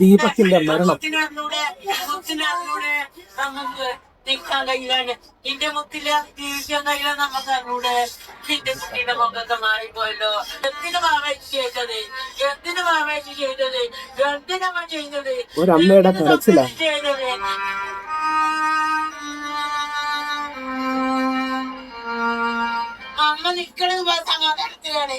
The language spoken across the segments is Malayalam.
ദീപക്കിന്റെ മരണം. മുത്തിനറിഞ്ഞൂടെ മുത്തിനറിഞ്ഞൂടെ നമുക്ക് നിൽക്കാൻ കഴിയില്ലാണ് എന്റെ മുത്തിൽ ജീവിക്കാൻ കഴിയില്ല നമുക്ക് അറിഞ്ഞൂടെ? എന്റെ കുട്ടീന്റെ മുഖമൊക്കെ മാറിപ്പോയല്ലോ. എന്തിനു മാവേശി ചെയ്തത്? എന്തിനു മാവേശി ചെയ്തത്? എന്തിനമ്മ ചെയ്തത്? ഒരമ്മയുടെ കരച്ചില? ചെയ്തത്? അമ്മ നിക്കണത് സമാധാനത്തിലാണ്.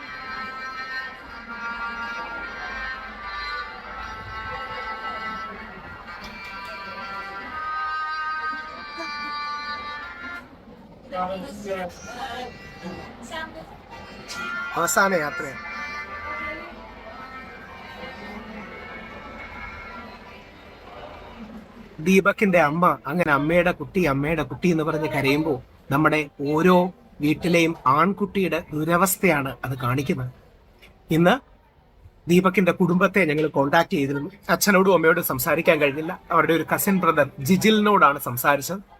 അവസാന യാത്ര ദീപക്കിന്റെ അമ്മ അങ്ങനെ അമ്മയുടെ കുട്ടി അമ്മയുടെ കുട്ടി എന്ന് പറഞ്ഞ് കരയുമ്പോൾ നമ്മുടെ ഓരോ വീട്ടിലെയും ആൺകുട്ടിയുടെ ദുരവസ്ഥയാണ് അത് കാണിക്കുന്നത്. ഇന്ന് ദീപക്കിന്റെ കുടുംബത്തെ ഞങ്ങൾ കോണ്ടാക്ട് ചെയ്തിരുന്നു. അച്ഛനോടും അമ്മയോടും സംസാരിക്കാൻ കഴിഞ്ഞില്ല. അവരുടെ ഒരു കസിൻ ബ്രദർ ജിജിലിനോടാണ് സംസാരിച്ചത്.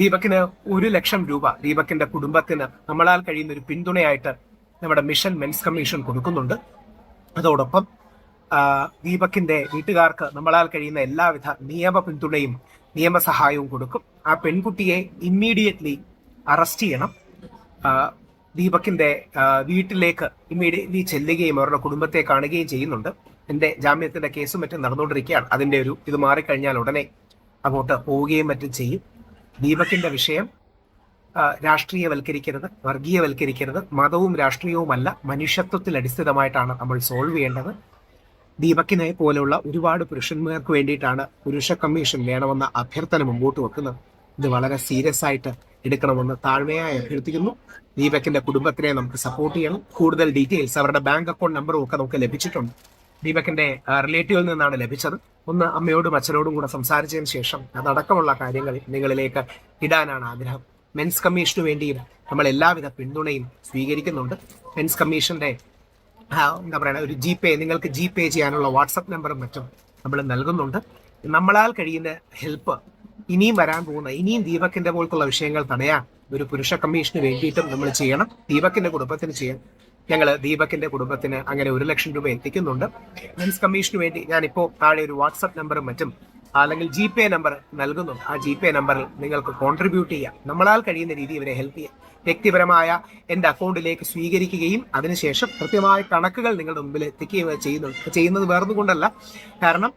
ദീപക്കിന് ഒരു ലക്ഷം രൂപ ദീപക്കിന്റെ കുടുംബത്തിന് നമ്മളാൽ കഴിയുന്ന ഒരു പിന്തുണയായിട്ട് നമ്മുടെ മിഷൻ മെൻസ് കമ്മീഷൻ കൊടുക്കുന്നുണ്ട്. അതോടൊപ്പം ദീപക്കിന്റെ വീട്ടുകാർക്ക് നമ്മളാൽ കഴിയുന്ന എല്ലാവിധ നിയമ പിന്തുണയും നിയമസഹായവും കൊടുക്കും. ആ പെൺകുട്ടിയെ ഇമ്മീഡിയറ്റ്ലി അറസ്റ്റ് ചെയ്യണം. ദീപക്കിന്റെ വീട്ടിലേക്ക് ഇമ്മീഡിയറ്റ്ലി ചെല്ലുകയും അവരുടെ കുടുംബത്തെ കാണുകയും ചെയ്യുന്നുണ്ട്. എന്റെ ജാമ്യത്തിന്റെ കേസും മറ്റും നടന്നുകൊണ്ടിരിക്കുകയാണ്. അതിന്റെ ഒരു ഇത് മാറിക്കഴിഞ്ഞാൽ ഉടനെ അങ്ങോട്ട് പോവുകയും മറ്റും ചെയ്യും. ദീപക്കിന്റെ വിഷയം രാഷ്ട്രീയവൽക്കരിക്കരുത് വർഗീയവൽക്കരിക്കരുത് മതവും രാഷ്ട്രീയവുമല്ല മനുഷ്യത്വത്തിൽ അടിസ്ഥിതമായിട്ടാണ് നമ്മൾ സോൾവ് ചെയ്യേണ്ടത്. ദീപക്കിനെ പോലെയുള്ള ഒരുപാട് പുരുഷന്മാർക്ക് വേണ്ടിയിട്ടാണ് പുരുഷ കമ്മീഷൻ വേണമെന്ന അഭ്യർത്ഥന മുമ്പോട്ട് വെക്കുന്നത്. ഇത് വളരെ സീരിയസ് ആയിട്ട് എടുക്കണമെന്ന് താഴ്മയായി അഭ്യർത്ഥിക്കുന്നു. ദീപക്കിന്റെ കുടുംബത്തിനെ നമുക്ക് സപ്പോർട്ട് ചെയ്യണം. കൂടുതൽ ഡീറ്റെയിൽസ് അവരുടെ ബാങ്ക് അക്കൗണ്ട് നമ്പറും ഒക്കെ നമുക്ക് ലഭിച്ചിട്ടുണ്ട്. ദീപക്കിന്റെ റിലേറ്റീവിൽ നിന്നാണ് ലഭിച്ചത്. ഒന്ന് അമ്മയോടും അച്ഛനോടും കൂടെ സംസാരിച്ചതിന് ശേഷം അതടക്കമുള്ള കാര്യങ്ങൾ നിങ്ങളിലേക്ക് ഇടാനാണ് ആഗ്രഹം. മെൻസ് കമ്മീഷന് വേണ്ടിയും നമ്മൾ എല്ലാവിധ പിന്തുണയും സ്വീകരിക്കുന്നുണ്ട്. മെൻസ് കമ്മീഷന്റെ എന്താ പറയുക ഒരു ജി പേ നിങ്ങൾക്ക് ജി പേ ചെയ്യാനുള്ള വാട്സപ്പ് നമ്പറും മറ്റും നമ്മൾ നൽകുന്നുണ്ട്. നമ്മളാൽ കഴിയുന്ന ഹെൽപ്പ് ഇനിയും വരാൻ പോകുന്ന ഇനിയും ദീപക്കിന്റെ പോലത്തുള്ള വിഷയങ്ങൾ തടയാൻ ഒരു പുരുഷ കമ്മീഷന് വേണ്ടിയിട്ടും നമ്മൾ ചെയ്യണം. ദീപക്കിന്റെ കുടുംബത്തിന് ചെയ്യാം ഞങ്ങൾ ദീപകിന്റെ കുടുംബത്തിന് അങ്ങനെ ഒരു ലക്ഷം രൂപ എത്തിക്കുന്നുണ്ട്. മെൻസ് കമ്മീഷന് വേണ്ടി ഞാനിപ്പോ താഴെ ഒരു വാട്സപ്പ് നമ്പറും മറ്റും അല്ലെങ്കിൽ ജി പേ നമ്പർ നൽകുന്നുണ്ട്. ആ ജി പേ നമ്പറിൽ നിങ്ങൾക്ക് കോൺട്രിബ്യൂട്ട് ചെയ്യാം. നമ്മളാൽ കഴിയുന്ന രീതി ഇവരെ ഹെൽപ്പ് ചെയ്യാം. വ്യക്തിപരമായ എന്റെ അക്കൗണ്ടിലേക്ക് സ്വീകരിക്കുകയും അതിനുശേഷം കൃത്യമായ കണക്കുകൾ നിങ്ങളുടെ മുമ്പിൽ എത്തിക്കുകയും ചെയ്യുന്നു ചെയ്യുന്നത് വേറൊന്നുകൊണ്ടല്ല. കാരണം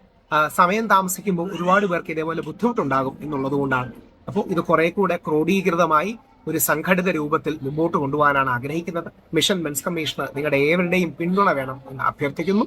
സമയം താമസിക്കുമ്പോൾ ഒരുപാട് പേർക്ക് ഇതേപോലെ ബുദ്ധിമുട്ടുണ്ടാകും എന്നുള്ളത് കൊണ്ടാണ് അപ്പോൾ ഇത് കുറെ കൂടെ ക്രോഡീകൃതമായി ഒരു സംഘടിത രൂപത്തിൽ മുമ്പോട്ട് കൊണ്ടുപോകാനാണ് ആഗ്രഹിക്കുന്നത്. മിഷൻ മെൻസ് കമ്മീഷണർ നിങ്ങളുടെ ഏവരുടെയും പിന്തുണ വേണം എന്ന് അഭ്യർത്ഥിക്കുന്നു.